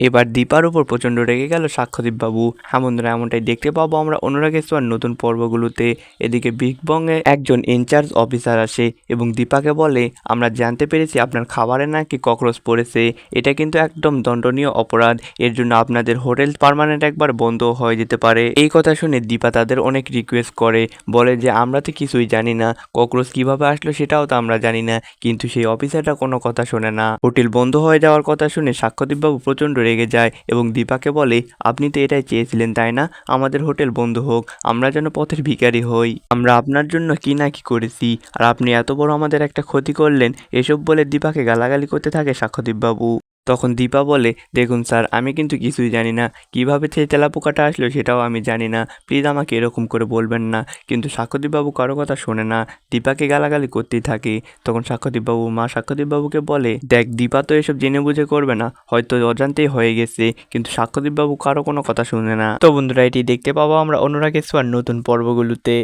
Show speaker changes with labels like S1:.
S1: এবার দীপার উপর প্রচণ্ড রেগে গেল সাক্ষ্যদীপ বাবু। হ্যাঁ বন্ধুরা, এমনটাই দেখতে পাবো আমরা অনুরাগের ছোঁয়ার নতুন পর্বগুলোতে। এদিকে বিগ বং এ একজন ইনচার্জ অফিসার আসে এবং দীপাকে বলে, আমরা জানতে পেরেছি আপনার খাবারে নাকি ককরোচ পড়েছে। এটা কিন্তু একদম দণ্ডনীয় অপরাধ। এর জন্য আপনাদের হোটেল পার্মানেন্ট একবার বন্ধ হয়ে যেতে পারে। এই কথা শুনে দীপা তাদের অনেক রিকোয়েস্ট করে, বলে যে, আমরা তো কিছুই জানি না। ককরোচ কীভাবে আসলো সেটাও তো আমরা জানি না। কিন্তু সেই অফিসারটা কোনো কথা শোনে না। হোটেল বন্ধ হয়ে যাওয়ার কথা শুনে সাক্ষ্যদীপবাবু প্রচণ্ড যায় এবং দীপাকে বলে, আপনি তো এটাই চেয়েছিলেন, তাই না? আমাদের হোটেল বন্ধ হোক, আমরা যেন পথের ভিকারি হই। আমরা আপনার জন্য কি না কি করেছি? আর আপনি এত বড় আমাদের একটা ক্ষতি করলেন, এসব বলে দীপাকে গালাগালি করতে থাকে সাক্ষ্যদীপবাবু তখন দীপা বলে, দেখুন স্যার, আমি কিন্তু কিছুই জানি না। কীভাবে সেই তেলাপোকাটা আসলো সেটাও আমি জানি না। প্লিজ আমাকে এরকম করে বলবেন না। কিন্তু সাক্ষ্যদীপবাবু কারও কথা শোনে না। দীপাকে গালাগালি করতেই থাকে। তখন সাক্ষ্যদীপবাবু মা সাক্ষ্যদীপবাবুকে বলে, দেখ, দীপা তো এসব জেনে বুঝে করবে না। হয়তো অজান্তেই হয়ে গেছে। কিন্তু সাক্ষ্যদীপবাবু কারও কোনো কথা শুনে না। তো বন্ধুরা, এটি দেখতে পাবো আমরা অনুরাগের ছোঁয়ার নতুন পর্বগুলোতে।